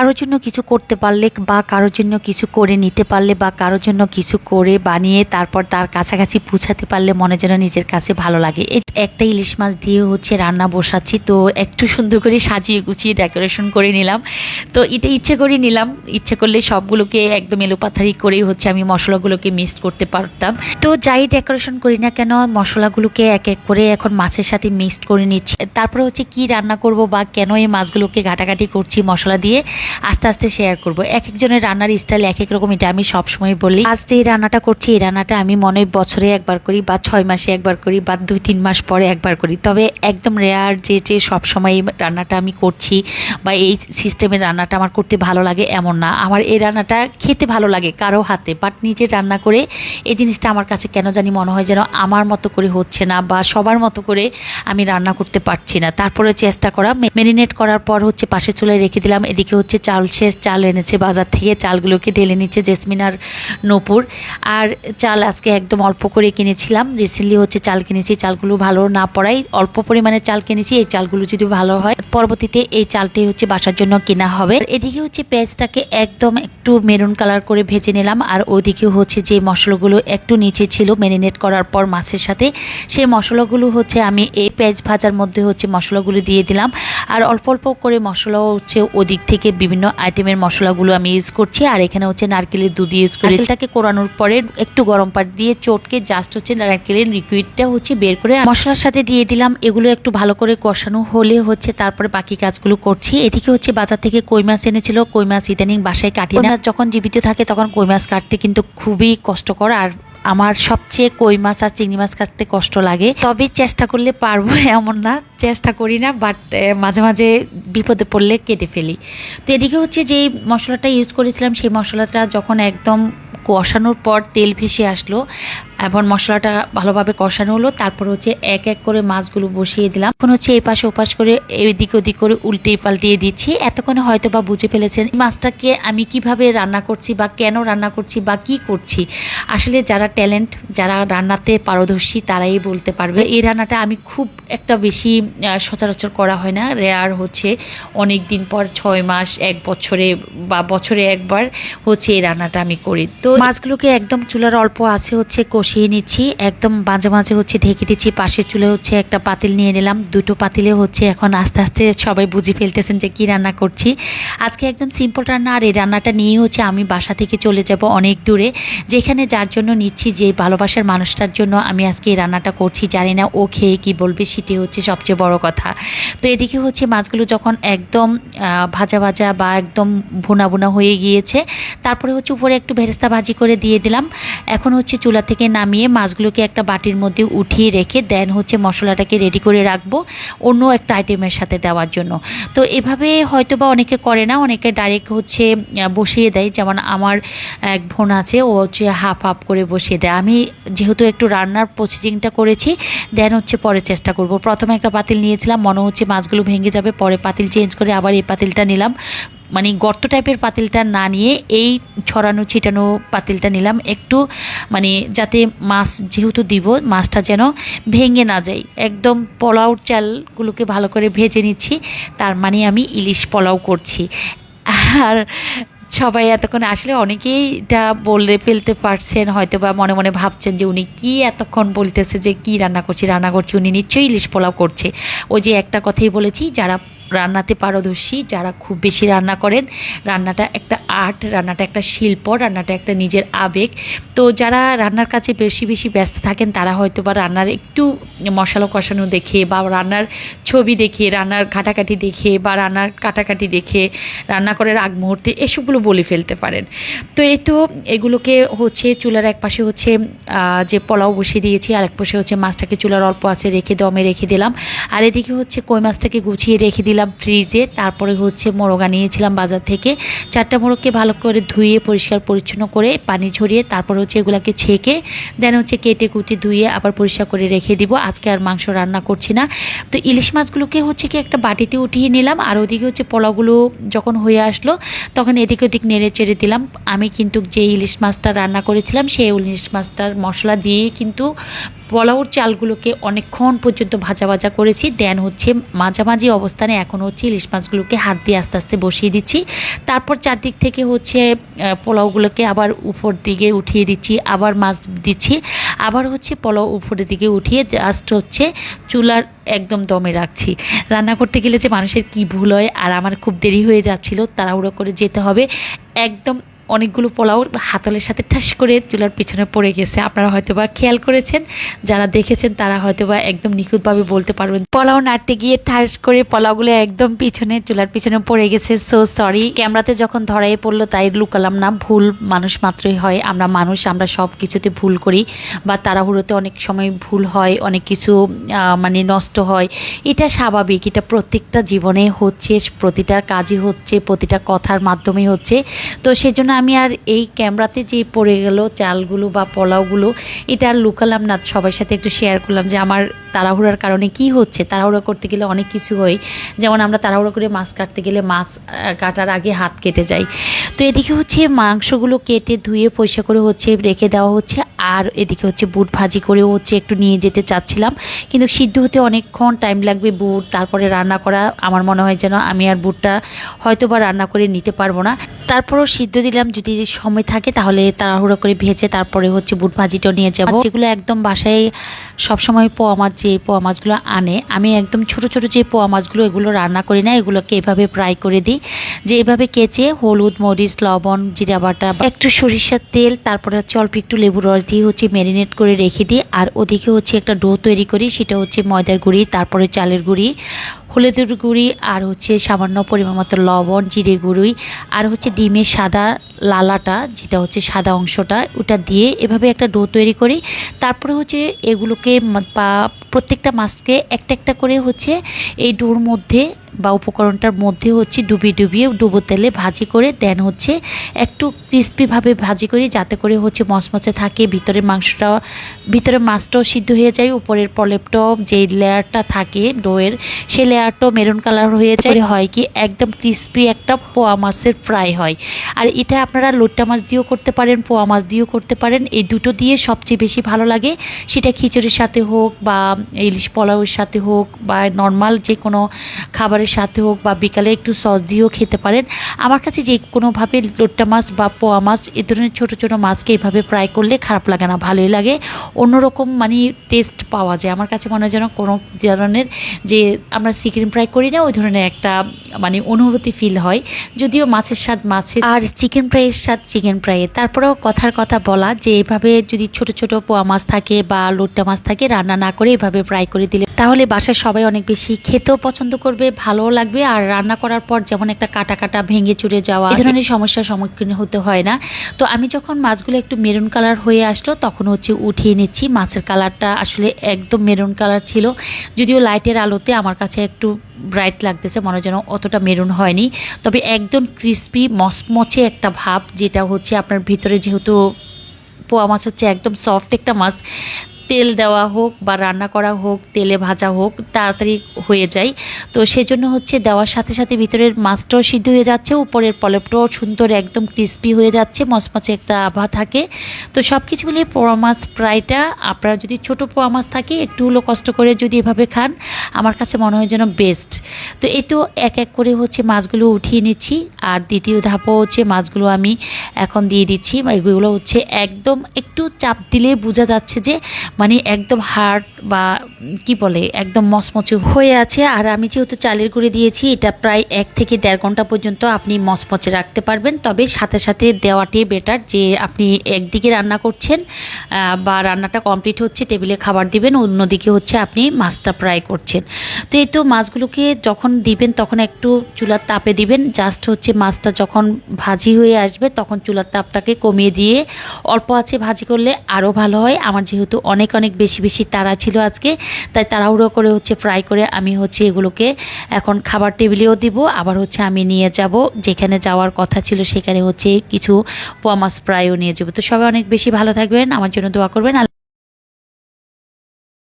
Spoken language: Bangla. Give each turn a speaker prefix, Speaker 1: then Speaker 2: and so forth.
Speaker 1: কারোর জন্য কিছু করতে পারলে বা কারোর জন্য কিছু করে নিতে পারলে বা কারোর জন্য কিছু করে বানিয়ে তারপর তার কাছাকাছি পৌঁছাতে পারলে মনে যেন নিজের কাছে ভালো লাগে। একটা ইলিশ মাছ দিয়ে হচ্ছে রান্না বসাচ্ছি, তো একটু সুন্দর করে সাজিয়ে গুছিয়ে ডেকোরেশন করে নিলাম। তো এটা ইচ্ছে করে নিলাম, ইচ্ছে করলে সবগুলোকে একদম এলোপাথারি করেই হচ্ছে আমি মশলাগুলোকে মিক্সড করতে পারতাম। তো যাই ডেকোরেশন করি না কেন, মশলাগুলোকে এক এক করে এখন মাছের সাথে মিক্সড করে নিচ্ছি। তারপরে হচ্ছে কি রান্না করব বা কেন এই মাছগুলোকে ঘাটাঘাটি করছি মশলা দিয়ে আস্তে আস্তে শেয়ার করব। এক একজনের রান্নার স্টাইল এক এক রকম। এটা আমি সবসময় বলি, আজ যে রান্নাটা করছি, এই রান্নাটা আমি মনে বছরে একবার করি বা ছয় মাসে একবার করি বা দুই তিন মাস পরে একবার করি। তবে একদম রেয়ার যে যে সবসময় এই রান্নাটা আমি করছি বা এই সিস্টেমের রান্নাটা আমার করতে ভালো লাগে এমন না। আমার এই রান্নাটা খেতে ভালো লাগে কারও হাতে বাট নিজে রান্না করে এই জিনিসটা আমার কাছে কেন জানি মনে হয় যেন আমার মতো করে হচ্ছে না বা সবার মতো করে আমি রান্না করতে পারছি না। তারপরে চেষ্টা করা মেরিনেট করার পর হচ্ছে পাশে চুলায় রেখে দিলাম। এদিকে হচ্ছে চাল শেষ, চাল এনেছে বাজার থেকে, চালগুলোকে ঢেলে নিচ্ছে জেসমিন আর নপুর। আর চাল আজকে একদম অল্প করে কিনেছিলাম। রিসেন্টলি হচ্ছে চাল কিনেছি, চালগুলো ভালো না পড়াই অল্প পরিমাণে চাল কিনেছি, এই চালগুলো যদি ভালো হয়, পরবর্তীতে এই চালটি হচ্ছে বাসার জন্য কেনা হবে। এদিকে হচ্ছে পেঁয়াজটাকে একদম একটু মেরুন কালার করে ভেজে নিলাম। আর ওদিকে হচ্ছে যে মশলাগুলো একটু নিচে ছিল ম্যারিনেট করার পর মাছের সাথে, সেই মশলাগুলো হচ্ছে আমি এই পেঁয়াজ ভাজার মধ্যে হচ্ছে মশলাগুলো দিয়ে দিলাম। আর অল্প অল্প করে মশলাও হচ্ছে ওদিক থেকে বিভিন্ন আইটেমের মশলাগুলো আমি ইউজ করছি। আর এখানে হচ্ছে নারকেলের দুধ ইউজ করি এটাকে কোরানোর পরে একটু গরম পানি দিয়ে চটকে জাস্ট হচ্ছে নারকেলের লিকুইডটা হচ্ছে বের করে মশলার সাথে দিয়ে দিলাম। এগুলো একটু ভালো করে কষানো হলে হচ্ছে তারপরে বাকি কাজগুলো করছি। এদিকে হচ্ছে বাজার থেকে কই মাছ এনেছিল। কই মাছ ইদানিং বাসায় কাটি না। যখন জীবিত থাকে তখন কই মাছ কাটতে কিন্তু খুবই কষ্টকর। আর আমার সবচেয়ে কই মাছ আর চিংড়ি মাছ কাটতে কষ্ট লাগে। তবে চেষ্টা করলে পারব এমন না, চেষ্টা করি না বাট মাঝে মাঝে বিপদে পড়লে কেটে ফেলি। তো এদিকে হচ্ছে যেই মশলাটা ইউজ করেছিলাম, সেই মশলাটা যখন একদম কষানোর পর তেল ভেসে আসলো এবং মশলাটা ভালোভাবে কষানো হলো। তারপর হচ্ছে এক এক করে মাছগুলো বসিয়ে দিলাম। এখন হচ্ছে এই পাশে ওপাশ করে এদিক ওদিক করে উল্টে পাল্টিয়ে দিচ্ছি। এতক্ষণে হয়তো বা বুঝে ফেলেছেন মাছটাকে আমি কীভাবে রান্না করছি বা কেন রান্না করছি বা কি করছি। আসলে যারা ট্যালেন্ট, যারা রান্নাতে পারদর্শী, তারাই বলতে পারবে। এই রান্নাটা আমি খুব একটা বেশি সচরাচর করা হয় না। রেয়ার হচ্ছে অনেক দিন পর ছয় মাস, এক বছরে বা বছরে একবার হচ্ছে এই রান্নাটা আমি করি। তো মাছগুলোকে একদম চুলার অল্প আছে হচ্ছে কষিয়ে নিচ্ছি। একদম মাঝে মাঝে হচ্ছে ঢেকে দিচ্ছি। পাশের চুলে হচ্ছে একটা পাতিল নিয়ে নিলাম। দুটো পাতিলে হচ্ছে এখন আস্তে আস্তে সবাই বুঝে ফেলতেছেন যে কি রান্না করছি। আজকে একদম সিম্পল রান্না। আর এই রান্নাটা নিয়ে হচ্ছে আমি বাসা থেকে চলে যাব অনেক দূরে। যেখানে যার জন্য নিচ্ছি, যে ভালোবাসার মানুষটার জন্য আমি আজকে এই রান্নাটা করছি। জানি না ও খেয়ে কি বলবে, সেটি হচ্ছে সবচেয়ে বড় কথা। তো এদিকে হচ্ছে মাছগুলো যখন একদম ভাজা ভাজা বা একদম ভুনা ভুনা হয়ে গিয়েছে, তারপরে হচ্ছে উপরে একটু ভেরেস্তা ভাজি করে দিয়ে দিলাম। এখন হচ্ছে চুলা থেকে নামিয়ে মাছগুলোকে একটা বাটির মধ্যে উঠিয়ে রেখে দেন হচ্ছে মশলাটাকে রেডি করে রাখব অন্য একটা আইটেমের সাথে দেওয়ার জন্য। তো এভাবে হয়তো বা অনেকে করে না, অনেকে ডাইরেক্ট হচ্ছে বসিয়ে দেয়। যেমন আমার এক বোন আছে, ও হচ্ছে হাফ হাফ করে বসিয়ে দেয়। আমি যেহেতু একটু রান্নার প্রসেসিংটা করেছি দেন হচ্ছে পরে চেষ্টা করব। প্রথমে একটা পাতিল নিয়েছিলাম, মনে হচ্ছে মাছগুলো ভেঙে যাবে, পরে পাতিল চেঞ্জ করে আবার এই পাতিলটা নিলাম। মানে গর্ত টাইপের পাতিলটা না নিয়ে এই ছড়ানো, ছিটানো পাতিলটা নিলাম একটু মানে যাতে মাছ যেহেতু দিব, মাছটা যেন ভেঙে না যায়। একদম পোলাও চালগুলোকে ভালো করে ভেজে নিচ্ছি, তার মানে আমি ইলিশ পোলাও করছি। আর সবাই এতক্ষণ, আসলে অনেকেই এটা বলে ফেলতে পারছেন হয়তো বা মনে মনে ভাবছেন যে উনি কি এতক্ষণ বলতেছে যে কি রান্না করছি রান্না করছি, উনি নিশ্চয়ই ইলিশ পোলাও করছে। ওই যে একটা কথাই বলেছি, যারা রান্নাতে পারদর্শী, যারা খুব বেশি রান্না করেন, রান্নাটা একটা আর্ট, রান্নাটা একটা শিল্প, রান্নাটা একটা নিজের আবেগ। তো যারা রান্নার কাছে বেশি বেশি ব্যস্ত থাকেন, তারা হয়তো বা রান্নার একটু মশলা কষানো দেখে বা রান্নার ছবি দেখে, রান্নার ঘাটাকাটি দেখে বা রান্নার কাটাকাটি দেখে, রান্না করার আগ মুহূর্তে এসবগুলো বলে ফেলতে পারেন। তো এই তো এগুলোকে হচ্ছে চুলার এক পাশে হচ্ছে যে পোলাও বসিয়ে দিয়েছি, আর এক পাশে হচ্ছে মাছটাকে চুলার অল্প আছে রেখে দমে রেখে দিলাম। আর এদিকে হচ্ছে কই মাছটাকে গুছিয়ে রেখে দিলাম। ফ্রিজে, তারপরে হচ্ছে মোরগা নিয়েছিলাম বাজার থেকে। চারটা মোরগকে ভালো করে ধুয়ে, পরিষ্কার পরিচ্ছন্ন করে পানি ঝরিয়ে, তারপর হচ্ছে এগুলাকে ছেঁকে, দেন হচ্ছে কেটে কুটি ধুয়ে আবার পরিষ্কার করে রেখে দিব। আজকে আর মাংস রান্না করছি না। তো ইলিশ মাছগুলোকে হচ্ছে কি একটা বাটিতে উঠিয়ে নিলাম, আর ওদিকে হচ্ছে পোলাওগুলো যখন হয়ে আসলো, তখন এদিক ওদিক নেড়ে চেড়ে দিলাম। আমি কিন্তু যে ইলিশ মাছটা রান্না করেছিলাম, সেই ইলিশ মাছটার মশলা দিয়ে কিন্তু পোলাওর চালগুলোকে অনেকক্ষণ পর্যন্ত ভাজা ভাজা করেছি। দেন হচ্ছে মাঝামাঝি অবস্থানে এখন হচ্ছে ইলিশ মাছগুলোকে হাত দিয়ে আস্তে আস্তে বসিয়ে দিচ্ছি। তারপর চারদিক থেকে হচ্ছে পোলাওগুলোকে আবার উপর দিকে উঠিয়ে দিচ্ছি। আবার মাছ দিচ্ছি। আবার হচ্ছে পোলাও উপরের দিকে উঠিয়ে জাস্ট হচ্ছে চুলার একদম দমে রাখছি। রান্না করতে গেলে যে মানুষের কি ভুল হয়, আর আমার খুব দেরি হয়ে যাচ্ছিল, তাড়াহুড়ো করে যেতে হবে। একদম অনেকগুলো পোলাও হাতলের সাথে ঠাস করে চুলার পিছনে পড়ে গেছে। আপনারা হয়তো বা খেয়াল করেছেন, যারা দেখেছেন তারা হয়তো বা একদম নিখুঁতভাবে বলতে পারবেন। পোলাও নাড়তে গিয়ে ঠাস করে পোলাওগুলো একদম পিছনে, চুলার পিছনে পড়ে গেছে। সো সরি ক্যামেরাতে যখন ধরাই পড়ল তাই লুকালাম না। ভুল মানুষ মাত্রই হয়, আমরা মানুষ, আমরা সব কিছুতে ভুল করি বা তাড়াহুড়োতে অনেক সময় ভুল হয়, অনেক কিছু মানে নষ্ট হয়। এটা স্বাভাবিক, এটা প্রত্যেকটা জীবনে হচ্ছে, প্রতিটা কাজই হচ্ছে, প্রতিটা কথার মাধ্যমেই হচ্ছে। তো সেজন্য আমি আর এই ক্যামেরাতে যে পড়ে গেল চালগুলো বা পোলাওগুলো, এটা আর লুকালাম না। সবার সাথে একটু শেয়ার করলাম যে আমার তাড়াহুড়ার কারণে কি হচ্ছে। তাড়াহুড়া করতে গেলে অনেক কিছু হয়। যেমন আমরা তাড়াহুড়ো করে মাছ কাটতে গেলে মাছ কাটার আগে হাত কেটে যায় তো এদিকে হচ্ছে মাংসগুলো কেটে ধুয়ে পরিষ্কার করে হচ্ছে রেখে দেওয়া হচ্ছে। আর এদিকে হচ্ছে বুট ভাজি করেও হচ্ছে একটু নিয়ে যেতে চাচ্ছিলাম। কিন্তু সিদ্ধ হতে অনেকক্ষণ টাইম লাগবে বুট, তারপরে রান্না করা। আমার মনে হয় যেন আমি আর বুটটা হয়তো বা রান্না করে নিতে পারব না। তারপরও সিদ্ধ দিলাম যদি সময় থাকে তাহলে তাড়াহুড়ো করে ভেজে তারপরে হচ্ছে বুট ভাজিটাও নিয়ে যাব। যেগুলো একদম বাসায় সবসময় পোয়া মাছ যে পোয়া মাছগুলো আনে আমি একদম ছোট ছোট যে পোয়া মাছগুলো এগুলো রান্না করি না এগুলোকে এভাবে ফ্রাই করে দিই। যে এভাবে কেচে হলুদ মরিচ লবণ জিরা বাটা একটু সরিষার তেল তারপরে হচ্ছে অল্প একটু লেবুর রস দিয়ে হচ্ছে ম্যারিনেট করে রেখে দিই। আর ওদিকে হচ্ছে একটা ডো তৈরি করি সেটা হচ্ছে ময়দার গুঁড়ি তারপরে চালের গুঁড়ি হলুদের গুঁড়ি, আর হচ্ছে সামান্য পরিমাণ মতো লবণ, জিরে গুঁড়ি, আর হচ্ছে ডিমের সাদা লালাটা, যেটা হচ্ছে সাদা অংশটা, ওটা দিয়ে এভাবে একটা ডো তৈরি করি। তারপরে হচ্ছে এগুলোকে প্রত্যেকটা মাছকে একটা একটা করে হচ্ছে এই ডোর মধ্যে বা উপকরণটার মধ্যে হচ্ছে ডুবিয়ে ডুবিয়ে ডুবো তেলে ভাজি করে দেন হচ্ছে একটু ক্রিস্পিভাবে ভাজি করি, যাতে করে হচ্ছে মচমচে থাকে ভিতরে মাংসটা ভিতরে মাছটাও সিদ্ধ হয়ে যায়, উপরের পলেপটাও যে লেয়ারটা থাকে ডোয়ের, সেই লেয়ারটাও মেরুন কালার হয়ে যায়। হয় কি, একদম ক্রিস্পি একটা পোয়া মাছের ফ্রাই হয়। আর এটা আপনারা লোট্টা মাছ দিয়েও করতে পারেন, পোয়া মাছ দিয়েও করতে পারেন। এই দুটো দিয়ে সবচেয়ে বেশি ভালো লাগে। সেটা খিচুড়ির সাথে হোক বা ইলিশ পোলাওয়ের সাথে হোক বা নর্মাল যে কোনো খাবারের সাথে হোক বা বিকালে একটু সস দিয়েও খেতে পারেন। আমার কাছে যে কোনোভাবে লোট্টা মাছ বা পোয়া মাছ, এ ধরনের ছোটো ছোটো মাছকে এভাবে ফ্রাই করলে খারাপ লাগে না, ভালোই লাগে। অন্যরকম মানে টেস্ট পাওয়া যায়। আমার কাছে মনে হয় যেন কোনো ধরনের যে আমরা চিকেন ফ্রাই করি না, ওই ধরনের একটা মানে অনুভূতি ফিল হয়। যদিও মাছের স্বাদ মাছের আর চিকেন ফ্রাইয়ের স্বাদ চিকেন ফ্রাইয়ের তারপরেও কথার কথা বলা যে এভাবে যদি ছোট ছোট পোয়া মাছ থাকে বা লোট্টা মাছ থাকে, রান্না না করে এভাবে ফ্রাই করে দিলে তাহলে বাসার সবাই অনেক বেশি খেতেও পছন্দ করবে, ভালোও লাগবে। আর রান্না করার পর যেমন একটা কাটা কাটা ভেঙে চুরে যাওয়া এই ধরনের সমস্যার সম্মুখীন হতে হয় না। তো আমি যখন মাছগুলো একটু মেরুন কালার হয়ে আসলো, তখন হচ্ছে উঠিয়ে নিচ্ছি। মাছের কালারটা আসলে একদম মেরুন কালার ছিল। যদিও লাইটের আলোতে আমার কাছে একটু ব্রাইট লাগতেছে, মনে যেন অতটা মেরুন হয়নি। তবে একদম ক্রিস্পি মচমচে একটা ভাব, যেটা হচ্ছে আপনার ভিতরে যেহেতু পোয়া মাছ হচ্ছে একদম সফট একটা মাছ তেল দেওয়া হোক বা রান্না করা হোক, তেলে ভাজা হোক, তাড়াতাড়ি হয়ে যায়। তো সেজন্য হচ্ছে দেওয়ার সাথে সাথে ভিতরের মাছটাও সিদ্ধ হয়ে যাচ্ছে, উপরের পলপটাও সুন্দর একদম ক্রিস্পি হয়ে যাচ্ছে, মচমচে একটা আভা থাকে। তো সব কিছু মিলিয়ে পোয়া মাছ ফ্রাইটা আপনারা যদি ছোটো পোয়া মাছ থাকে, একটু হলো কষ্ট করে যদি এভাবে খান, আমার কাছে মনে হয় যেন বেস্ট তো এই তো এক এক করে হচ্ছে মাছগুলো উঠিয়ে নিচ্ছি, আর দ্বিতীয় ধাপও হচ্ছে মাছগুলো আমি এখন দিয়ে দিচ্ছি, এগুলো হচ্ছে একদম একটু চাপ দিলে বোঝা যাচ্ছে যে মানে একদম হার্ড বা কি বলে, একদম মচমচে হয়ে আছে। আর আমি যেহেতু চালের গুঁড়ি দিয়েছি, এটা প্রায় এক থেকে দেড় ঘণ্টা পর্যন্ত আপনি মচমচে রাখতে পারবেন। তবে সাথে সাথে দেওয়াটাই বেটার যে আপনি একদিকে রান্না করছেন বা রান্নাটা কমপ্লিট হচ্ছে, টেবিলে খাবার দিবেন, অন্যদিকে হচ্ছে আপনি মাছটা ফ্রাই করছেন। তো এই তো মাছগুলোকে যখন দিবেন, তখন একটু চুলার তাপে দিবেন। জাস্ট হচ্ছে মাছটা যখন ভাজি হয়ে আসবে, তখন চুলার তাপটাকে কমিয়ে দিয়ে অল্প আছে ভাজি করলে আরও ভালো হয়। আমার যেহেতু অনেক অনেক অনেক বেশি বেশি তারা ছিল আজকে। তাই তাড়াহুড়ো করে হচ্ছে ফ্রাই করে আমি হচ্ছে এগুলোকে এখন খাবার টেবিলেও দিব, আবার হচ্ছে আমি নিয়ে যাব। যেখানে যাওয়ার কথা ছিল সেখানে হচ্ছে কিছু পোয়া মাছ ফ্রাইও নিয়ে যাব। তো সবাই অনেক বেশি ভালো থাকবেন। আমার জন্য দোয়া করবেন।